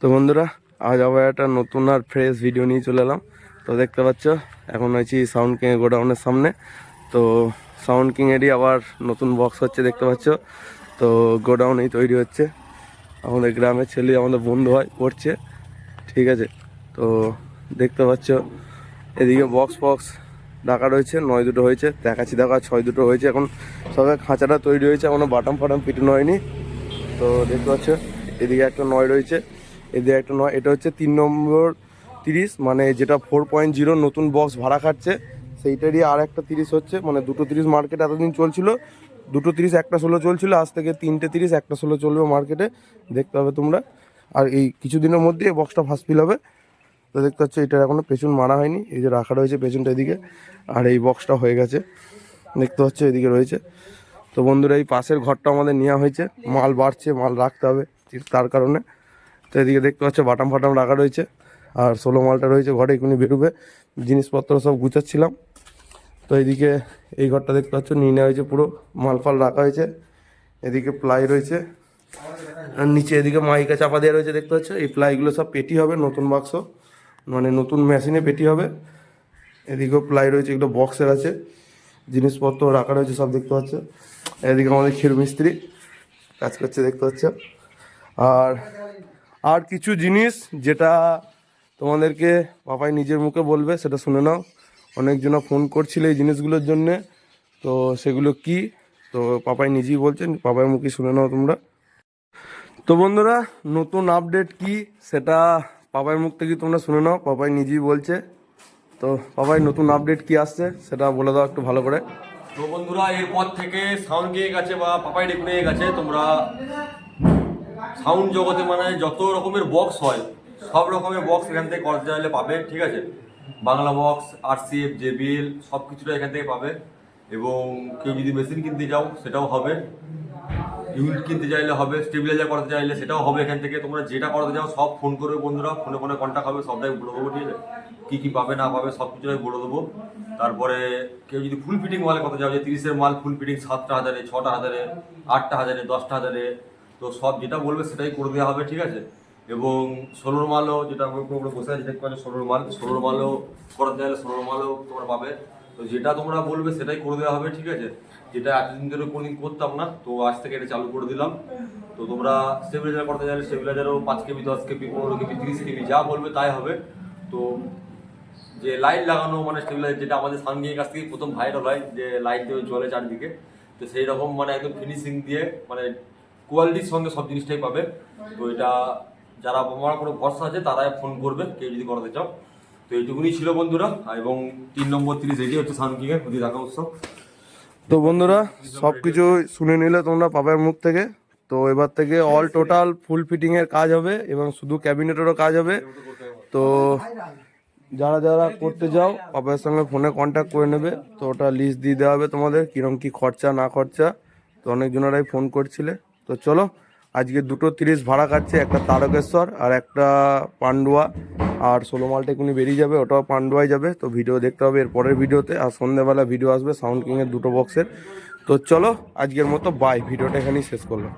তো বন্ধুরা, আজ আবার একটা নতুন আর ফ্রেশ ভিডিও নিয়ে চলে এলাম। তো দেখতে পাচ্ছ, এখন আছি সাউন্ড কিং গোডাউনের সামনে। তো সাউন্ড কিং এরই আবার নতুন বক্স হচ্ছে, দেখতে পাচ্ছ। তো গোডাউনেই তৈরি হচ্ছে। আমাদের গ্রামের ছেলে, আমাদের বন্ধু হয় করছে। ঠিক আছে, তো দেখতে পাচ্ছ, এদিকে বক্স বক্স ডাকা রয়েছে, নয় দুটো হয়েছে, দেখাচ্ছি, দেখা, ছয় দুটো হয়েছে। এখন সবাই খাঁচাটা তৈরি হয়েছে, এখনও বাটাম ফাটাম পিটানো হয়নি। তো দেখতে পাচ্ছ, এদিকে একটা নয় রয়েছে। এদিকে একটা নয় এটা হচ্ছে তিন নম্বর তিরিশ মানে যেটা ফোর পয়েন্ট জিরো নতুন বক্স ভাড়া খাচ্ছে সেইটারই আর একটা তিরিশ হচ্ছে মানে দুটো তিরিশ মার্কেট এতদিন চলছিল। দুটো তিরিশ, একটা ষোলো চলছিল, আজ থেকে তিনটে তিরিশ, একটা ষোলো চলবে মার্কেটে দেখতে হবে তোমরা। আর এই কিছুদিনের মধ্যে এই বক্সটা ফার্স্ট ফিল হবে। তো দেখতে পাচ্ছ এটার এখনও পেছন মারা হয়নি, এই যে রাখা রয়েছে পেছনটা এদিকে, আর এই বক্সটা হয়ে গেছে। দেখতে পাচ্ছ, এদিকে রয়েছে। তো বন্ধুরা, এই পাশের ঘরটা আমাদের নেওয়া হয়েছে, মাল বাড়ছে, মাল রাখতে হবে, তার কারণে। তো এদিকে দেখতে পাচ্ছ, বাটাম ফাটাম রাখা রয়েছে। আর ষোলো মালটা রয়েছে ঘরে এখুনি বেরোবে। জিনিসপত্র সব গুছাচ্ছিলাম। তো এদিকে এই ঘরটা দেখতে পাচ্ছ, নিয়ে নেওয়া হয়েছে পুরো। মাল ফাল রাখা হয়েছে। এদিকে প্লাই রয়েছে। আর নিচে এদিকে মাইকা চাপা দেওয়া রয়েছে, দেখতে পাচ্ছ। এই প্লাইগুলো সব পেটি হবে, নতুন বাক্স। মানে নতুন মেশিনে পেটি হবে। এদিকেও প্লাই রয়েছে, এগুলো বক্সের আছে। জিনিসপত্র রাখা রয়েছে, সব দেখতে পাচ্ছ। এদিকে আমাদের ক্ষীর মিস্ত্রি কাজ করছে, দেখতে পাচ্ছ। আর আর কিছু জিনিস যেটা তোমাদেরকে পাপাই নিজের মুখে বলবে, সেটা শুনে নাও। অনেকজনা ফোন করছিল এই জিনিসগুলোর জন্যে। তো সেগুলো কি? তো পাপাই নিজেই বলছেন পাপাই মুখে শুনে নাও তোমরা। তো বন্ধুরা, নতুন আপডেট কি সেটা পাপাই মুখ থেকে তোমরা শুনে নাও, পাপাই নিজেই বলছে। তো পাপাই, নতুন আপডেট কি আসছে সেটা বলে দাও একটু ভালো করে। তো বন্ধুরা, এরপর থেকে সাউন্ড গিয়ে গেছে বা পাপাই ডেকুনে গেছে, তোমরা সাউন্ড জগতে মানে যত রকমের বক্স হয়, সব রকমের বক্স এখান থেকে করতে চাইলে পাবে, ঠিক আছে? বাংলা বক্স আরসিএফ জেবিএল সব কিছুটা এখান থেকে পাবে। এবং কেউ যদি মেশিন কিনতে যাও সেটাও হবে। ইউনিট কিনতে চাইলে হবে স্টেবিলাইজার করতে চাইলে সেটাও হবে এখান থেকে। তোমরা যেটা করতে চাও, সব ফোন করবে বন্ধুরা ফোনে ফোনে কন্ট্যাক্ট হবে, সবটাই বলে দেবো, ঠিক আছে? কী কী পাবে, না পাবে সব কিছুটাই বলে দেবো। তারপরে কেউ যদি ফুল ফিটিং মালে কথা যাও যে তিরিশের মাল ফুল ফিটিং সাতটা হাজারে, ছটা হাজারে, আটটা হাজারে, দশটা হাজারে তো সব যেটা বলবে সেটাই করে দেওয়া হবে, ঠিক আছে? এবং ষোলোর মালও যেটা আমি উপরে উপরে বসে আছি, দেখতে পাচ্ছি মাল, ষোলোর মালও করাতে চাইলে ষোলোর মালও তোমরা পাবে। তো যেটা তোমরা বলবে সেটাই করে দেওয়া হবে, ঠিক আছে? যেটা এতদিন ধরে কোনোদিন করতাম না, তো আজ থেকে এটা চালু করে দিলাম। তো তোমরা স্টেবিলাইজার করতে চাইলে স্টেবিলাইজারও পাঁচ কেবি, দশ কেবি, পনেরো কেবি, তিরিশ কেবি, যা বলবে তাই হবে। তো যে লাইট লাগানো মানে স্টেবিলাইজার যেটা আমাদের সামনে কাছ থেকে প্রথম ভাইরাল হয়, যে লাইট দিয়ে জলে চারদিকে, তো সেই রকম মানে একদম ফিনিশিং দিয়ে মানে কোয়ালিটির সঙ্গে সব জিনিসটাই পাবে। তো এটা যারা আমার কোনো ভরসা আছে, তারাই ফোন করবে, কেউ যদি করাতে চাও। তো এইটুকুনি ছিল বন্ধুরা, এবং তিন নম্বর তিরিশ এটি হচ্ছে সানকিংয়ের প্রতি দেখা উৎসব। তো বন্ধুরা সব কিছু শুনে নিলে তোমরা পাপার মুখ থেকে। তো এবার থেকে অল টোটাল ফুল ফিটিং এর কাজ হবে, এবং শুধু ক্যাবিনেটেরও কাজ হবে। তো যারা যারা করতে যাও, পাপার সঙ্গে ফোনে কন্ট্যাক্ট করে নেবে। তো ওটা লিস্ট দিয়ে দেওয়া হবে তোমাদের, কিরম কি খরচা, না খরচা। তো অনেকজনেরাই ফোন করছিলে। তো চলো, আজকে দুটো তিরিশ ভাড়া কাটছে একটা তারকেশ্বর আর একটা পান্ডুয়া। আর ষোলো মালটা এখুনি বেরিয়ে যাবে, ওটাও পান্ডুয়ায় যাবে, তো ভিডিও দেখতে হবে এর পরের ভিডিওতে। আর সন্ধ্যেবেলা ভিডিও আসবে সাউন্ড কিংয়ের দুটো বক্সের তো চলো, আজকের মতো বাই ভিডিওটা এখানেই শেষ করলাম।